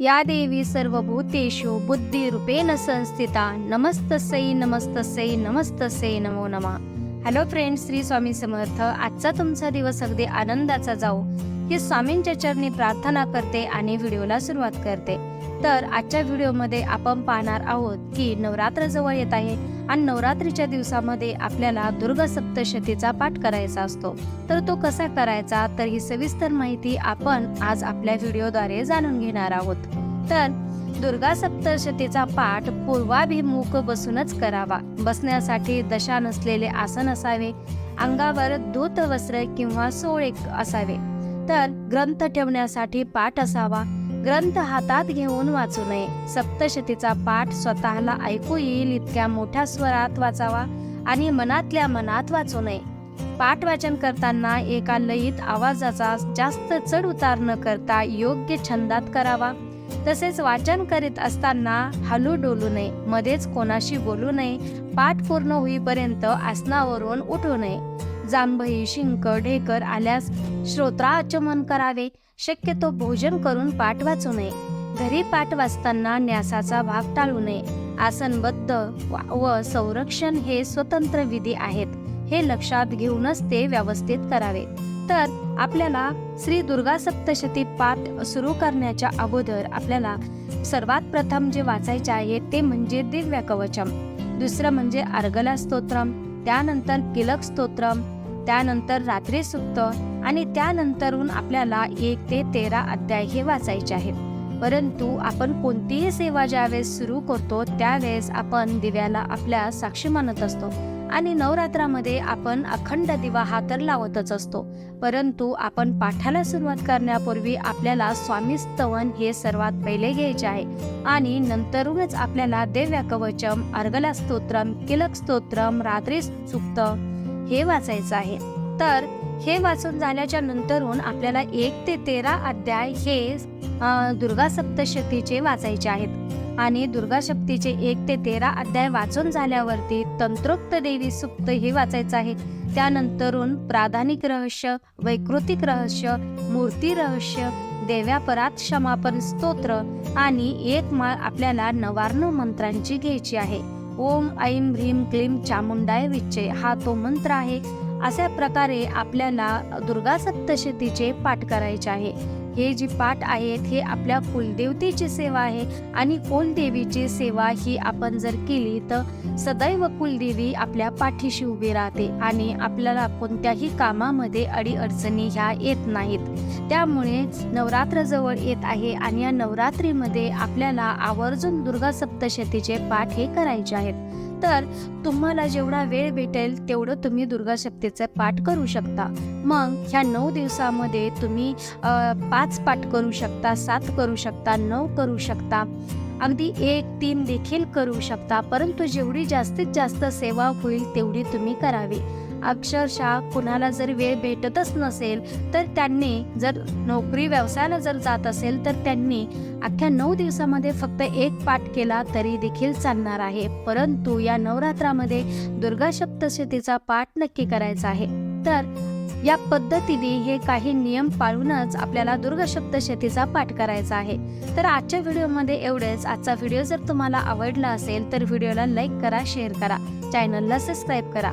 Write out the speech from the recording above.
या देवी सर्वभूतेषु बुद्धिरूपेण संस्थिता। नमस्तसै नमस्तसै नमस्तसै नमो नमः। Hello friends Shri Swami Samarth. आजचा तुमचा दिवस अगदी आनंदाचा जाऊ. हे स्वामींच्या चरणी प्रार्थना करते आणि व्हिडिओला सुरुवात करते. तर आजच्या व्हिडिओमध्ये आपण पाहणार आहोत की नवरात्र जवळ येत आहे आणि नवरात्रीच्या दिवसामध्ये आपल्याला दुर्गा सप्तशतीचा पाठ करायचा असतो. तर तो कसा करायचा? तर ही सविस्तर माहिती आपण आज आपल्या व्हिडिओद्वारे जाणून घेणार आहोत. तर दुर्गा सप्तशतीचा पाठ पूर्वाभिमुख बसूनच करावा. बसण्यासाठी दशा नसलेले आसन असावे अंगावर धूत वस्त्र किंवा सोळे असावे. तर ग्रंथ ठेवण्यासाठी पाठ असावा ग्रंथ हातात घेऊन वाचू नये. सप्तशतीचा पाठ स्वतःला ऐकू येईल इतक्या मोठ्या स्वरात वाचावा आणि मनातल्या मनात वाचू नये. पाठ वाचन करताना एका लयीत आवाजाचा जास्त चढ उतार न करता योग्य छंदात करावा. तसेच वाचन करीत असताना हलू डोलू नये. मध्येच कोणाशी बोलू नये. पाठ पूर्ण होईपर्यंत आसनावरून उठू नये. जांभई शिंक ढेकर आल्यास श्रोत्राचमन करावे. शक्यतो भोजन करून पाठ वाचू नये. घरी पाठ वाचताना न्यासाचा भाग टाळू नये. आसनबद्ध व- व संरक्षण हे स्वतंत्र विधी आहेत. हे लक्षात घेऊनच ते व्यवस्थित करावे. तर आपल्याला श्री दुर्गा सप्तशती पाठ सुरू करण्याच्या अगोदर आपल्याला सर्वात प्रथम जे वाचायचे आहे ते म्हणजे दिव्य कवचम. दुसरं म्हणजे अर्गला स्तोत्रम त्यानंतर किलक स्तोत्रम. त्यानंतर रात्री सुप्त आणि त्यानंतरून आपल्याला एक ते तेरा अध्याय हे वाचायचे आहेत. परंतु आपण कोणतीही सेवा ज्यावेळेस सुरू करतो त्यावेळेस आपण दिव्याला आपल्या साक्षी मानत असतो आणि नवरात्रामध्ये आपण अखंड दिवा हा तर लावतच असतो. परंतु आपण पाठाला सुरुवात करण्यापूर्वी आपल्याला स्वामी स्तवन हे सर्वात पहिले घ्यायचे आहे आणि नंतरूनच आपल्याला देव्या कवचम अर्गला स्तोत्रम किलक स्तोत्रम रात्री सुप्त हे वाचायचं आहे. तर हे वाचून झाल्याच्या नंतरून आपल्याला एक ते तेरा अध्याय हे दुर्गा सप्तशतीचे वाचायचे आहेत. आणि दुर्गा सप्तीचे एक ते तेरा अध्याय वाचून झाल्यावरती तंत्रोक्त देवी सुप्त हे वाचायचं आहे. त्यानंतरून प्राधानिक रहस्य वैकृतिक रहस्य मूर्ती रहस्य देव्यापरात क्षमापन स्तोत्र आणि एक माळ आपल्याला नवार्ण मंत्रांची घ्यायची आहे. ओम ऐं ह्रीम क्लीम चामुंडाय विच्चे हा तो मंत्र आहे. अशा प्रकारे आपल्याला दुर्गा सप्तशतीचे पाठ करायचे आहे. हे जी पाठ आहेत हे आपल्या कुलदेवतेची सेवा आहे आणि कुलदेवीची सेवा ही आपण जर केली तर सदैव कुलदेवी आपल्या पाठीशी उभी राहते आणि आपल्याला कोणत्याही कामामध्ये अडीअडचणी ह्या येत नाहीत. त्यामुळे नवरात्र जवळ येत आहे आणि या नवरात्रीमध्ये आपल्याला आवर्जून दुर्गा सप्तशतीचे पाठ हे करायचे आहेत. तर तुम्हाला जेवढा वेळ भेटेल तेवढं तुम्ही दुर्गा सप्तेचे पाठ करू शकता. मग ह्या नऊ दिवसामध्ये तुम्ही पाच पाठ करू शकता सात करू शकता नऊ करू शकता. अगदी एक तीन देखील करू शकता परंतु जेवढी जास्तीत जास्त सेवा होईल तेवढी तुम्ही करावी. अक्षरशः कुणाला जर वेळ भेटतच नसेल तर त्यांनी जर नोकरी व्यवसायाला जर जात असेल तर त्यांनी अख्ख्या नऊ दिवसामध्ये फक्त एक पाठ केला तरी देखील चालणार आहे. परंतु या नवरात्रामध्ये दुर्गा सप्तशतीचा पाठ नक्की करायचा आहे. तर या पद्धतीने हे काही नियम पाळूनच आपल्याला दुर्गा सप्तशतीचा पाठ करायचा आहे. तर आजच्या व्हिडिओमध्ये एवढेच. आजचा व्हिडिओ जर तुम्हाला आवडला असेल तर व्हिडिओला लाईक करा शेअर करा. चॅनलला सबस्क्राईब करा.